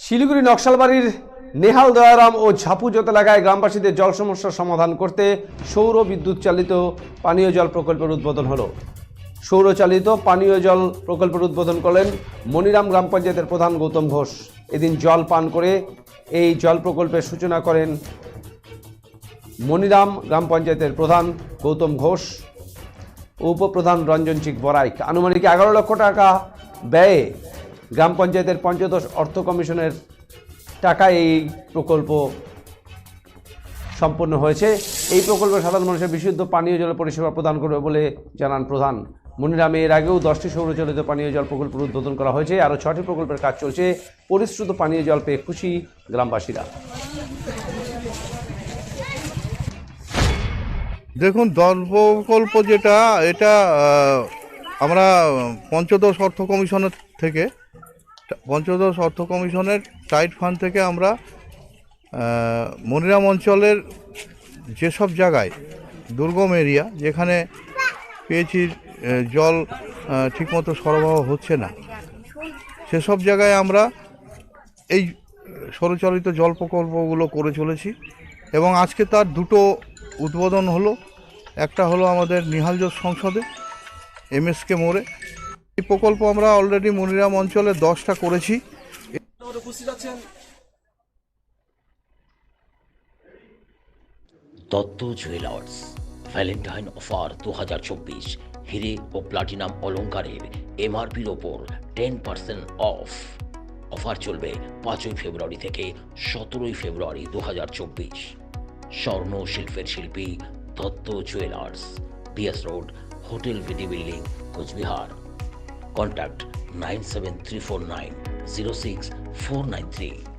শিলিগুড়ি নকশালবাড়ির নেহাল দয়ারাম ও ঝাপুজোত এলাকায় গ্রামবাসীদের জল সমস্যার সমাধান করতে সৌর বিদ্যুৎ চালিত পানীয় জল প্রকল্পের উদ্বোধন হলো। সৌরচালিত পানীয় জল প্রকল্পের উদ্বোধন করলেন মনিরাম গ্রাম পঞ্চায়েতের প্রধান গৌতম ঘোষ। এদিন জল পান করে এই জল প্রকল্পের সূচনা করেন মনিরাম গ্রাম পঞ্চায়েতের প্রধান গৌতম ঘোষ, উপপ্রধান রঞ্জন চিক বরাইক। আনুমানিক এগারো লক্ষ টাকা ব্যয়ে গ্রাম পঞ্চায়েতের পঞ্চদশ অর্থ কমিশনের টাকায় এই প্রকল্প সম্পন্ন হয়েছে। এই প্রকল্প সাধারণ মানুষের বিশুদ্ধ পানীয় জল পরিষেবা প্রদান করবে বলে জানান প্রধান। মনিরামে এর আগেও দশটি সৌরচালিত পানীয় জল প্রকল্পের উদ্বোধন করা হয়েছে। আরও ছটি প্রকল্পের কাজ চলছে। পরিশ্রুত পানীয় জল পেয়ে খুশি গ্রামবাসীরা। দেখুন দল প্রকল্প যেটা, এটা আমরা পঞ্চদশ অর্থ কমিশনের থেকে পঞ্চদশ অর্থ কমিশনের টাইট ফান্ড থেকে আমরা মনিরাম অঞ্চলের যেসব জায়গায় দুর্গম এরিয়া, যেখানে পেয়েছি জল ঠিকমতো সরবরাহ হচ্ছে না, সেসব জায়গায় আমরা এই সৌরচালিত জল প্রকল্পগুলো করে চলেছি এবং আজকে তার দুটো উদ্বোধন হলো। একটা হলো আমাদের নিহালজ সংসদে এমএসকে মোড়ে এই প্রকল্প আমরা অলরেডি মনিরাম অঞ্চলে দশটা করেছি। দত্ত জুয়েলার্স ভ্যালেন্টাইন অফার দু হাজার চব্বিশ, হিরে ও প্লাটিনাম অলংকারের এমআরপির ওপর টেন পার্সেন্ট অফ অফার চলবে পাঁচই ফেব্রুয়ারি থেকে সতেরোই ফেব্রুয়ারি দু হাজার চব্বিশ। স্বর্ণ শিল্পের শিল্পী Dutta jewellers PS road hotel VD building, Cooch Behar. Contact 97349 06493.